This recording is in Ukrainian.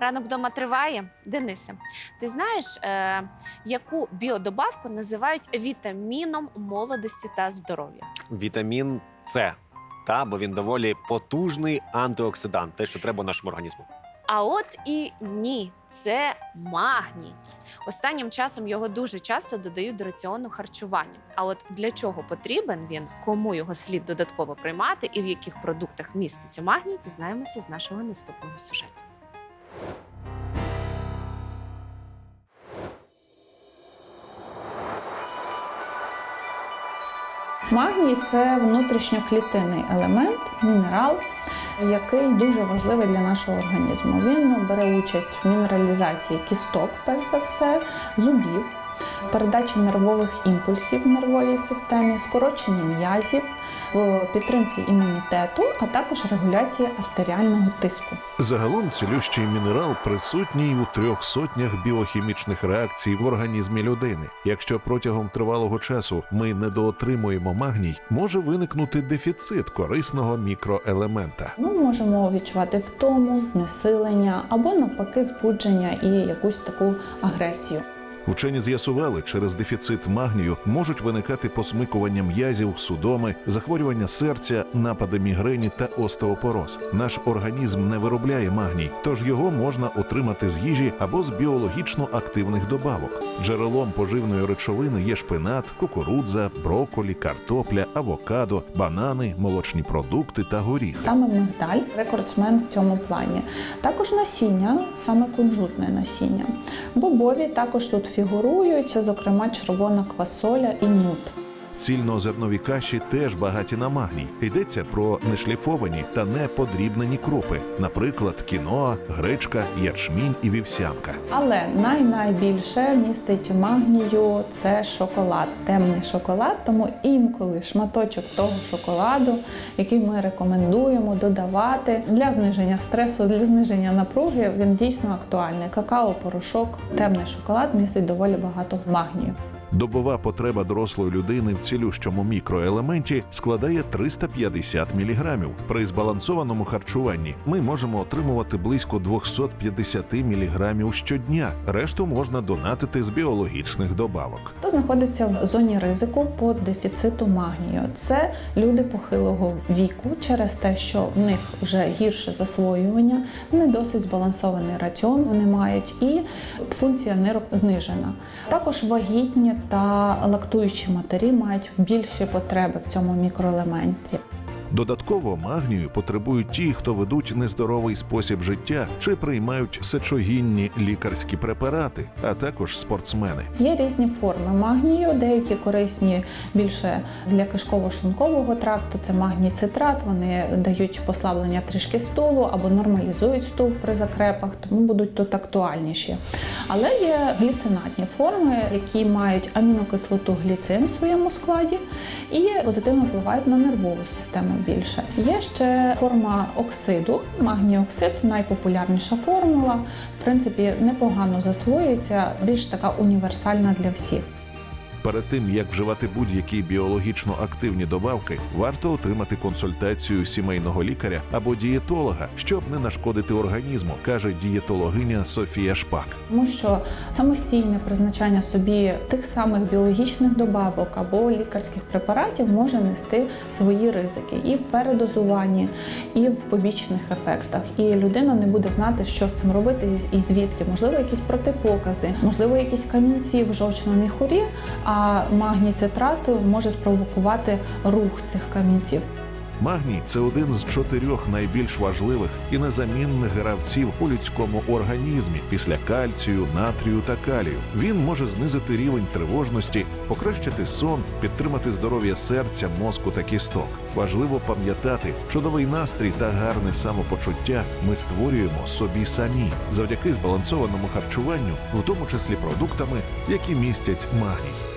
Ранок вдома триває. Денисе, ти знаєш, е, яку біодобавку називають вітаміном молодості та здоров'я? Вітамін С. Та, бо він доволі потужний антиоксидант, те, що треба нашому організму. А от і ні, це магній. Останнім часом його дуже часто додають до раціону харчування. А от для чого потрібен він, кому його слід додатково приймати і в яких продуктах міститься магній, дізнаємося з нашого наступного сюжету. Магній це внутрішньоклітинний елемент, мінерал, який дуже важливий для нашого організму. Він бере участь в мінералізації кісток, перш за все, зубів, передачі нервових імпульсів в нервовій системі, скороченні м'язів, в підтримці імунітету, а також регуляції артеріального тиску. Загалом цілющий мінерал присутній у трьох сотнях біохімічних реакцій в організмі людини. Якщо протягом тривалого часу ми недоотримуємо магній, може виникнути дефіцит корисного мікроелемента. Ми можемо відчувати втому, знесилення або навпаки збудження і якусь таку агресію. Вчені з'ясували, через дефіцит магнію можуть виникати посмикування м'язів, судоми, захворювання серця, напади мігрені та остеопороз. Наш організм не виробляє магній, тож його можна отримати з їжі або з біологічно активних добавок. Джерелом поживної речовини є шпинат, кукурудза, броколі, картопля, авокадо, банани, молочні продукти та горіх. Саме мигдаль рекордсмен в цьому плані. Також насіння, саме кунжутне насіння. Бобові також тут фігурують, зокрема червона квасоля і нут. Цільнозернові каші теж багаті на магній. Йдеться про нешліфовані та неподрібнені крупи, наприклад, кіноа, гречка, ячмінь і вівсянка. Але най-найбільше містить магнію це шоколад, темний шоколад. Тому інколи шматочок того шоколаду, який ми рекомендуємо додавати для зниження стресу, для зниження напруги, він дійсно актуальний. Какао-порошок, темний шоколад містить доволі багато магнію. Добова потреба дорослої людини в цілющому мікроелементі складає 350 мг. При збалансованому харчуванні ми можемо отримувати близько 250 мг щодня. Решту можна донатити з біологічних добавок. Хто знаходиться в зоні ризику по дефіциту магнію? Це люди похилого віку через те, що в них вже гірше засвоювання, не досить збалансований раціон вони мають, і функція нирок знижена. Також вагітні та лактуючі матері мають більші потреби в цьому мікроелементі. Додатково магнію потребують ті, хто ведуть нездоровий спосіб життя чи приймають сечогінні лікарські препарати, а також спортсмени. Є різні форми магнію, деякі корисні більше для кишково-шлункового тракту. Це магній цитрат. Вони дають послаблення трішки стулу або нормалізують стул при закрепах, тому будуть тут актуальніші. Але є гліцинатні форми, які мають амінокислоту гліцин в своєму складі і позитивно впливають на нервову систему більше. Є ще форма оксиду, магніоксид, найпопулярніша формула. В принципі, непогано засвоюється, більш така універсальна для всіх. Перед тим як вживати будь-які біологічно активні добавки, варто отримати консультацію сімейного лікаря або дієтолога, щоб не нашкодити організму, каже дієтологиня Софія Шпак. Тому що самостійне призначання собі тих самих біологічних добавок або лікарських препаратів може нести свої ризики і в передозуванні, і в побічних ефектах. І людина не буде знати, що з цим робити і- звідки. Можливо, якісь протипокази, можливо, якісь камінці в жовчному міхурі. А магній цитрат може спровокувати рух цих камінців. Магній це один з чотирьох найбільш важливих і незамінних гравців у людському організмі після кальцію, натрію та калію. Він може знизити рівень тривожності, покращити сон, підтримати здоров'я серця, мозку та кісток. Важливо пам'ятати, чудовий настрій та гарне самопочуття ми створюємо собі самі завдяки збалансованому харчуванню, в тому числі продуктами, які містять магній.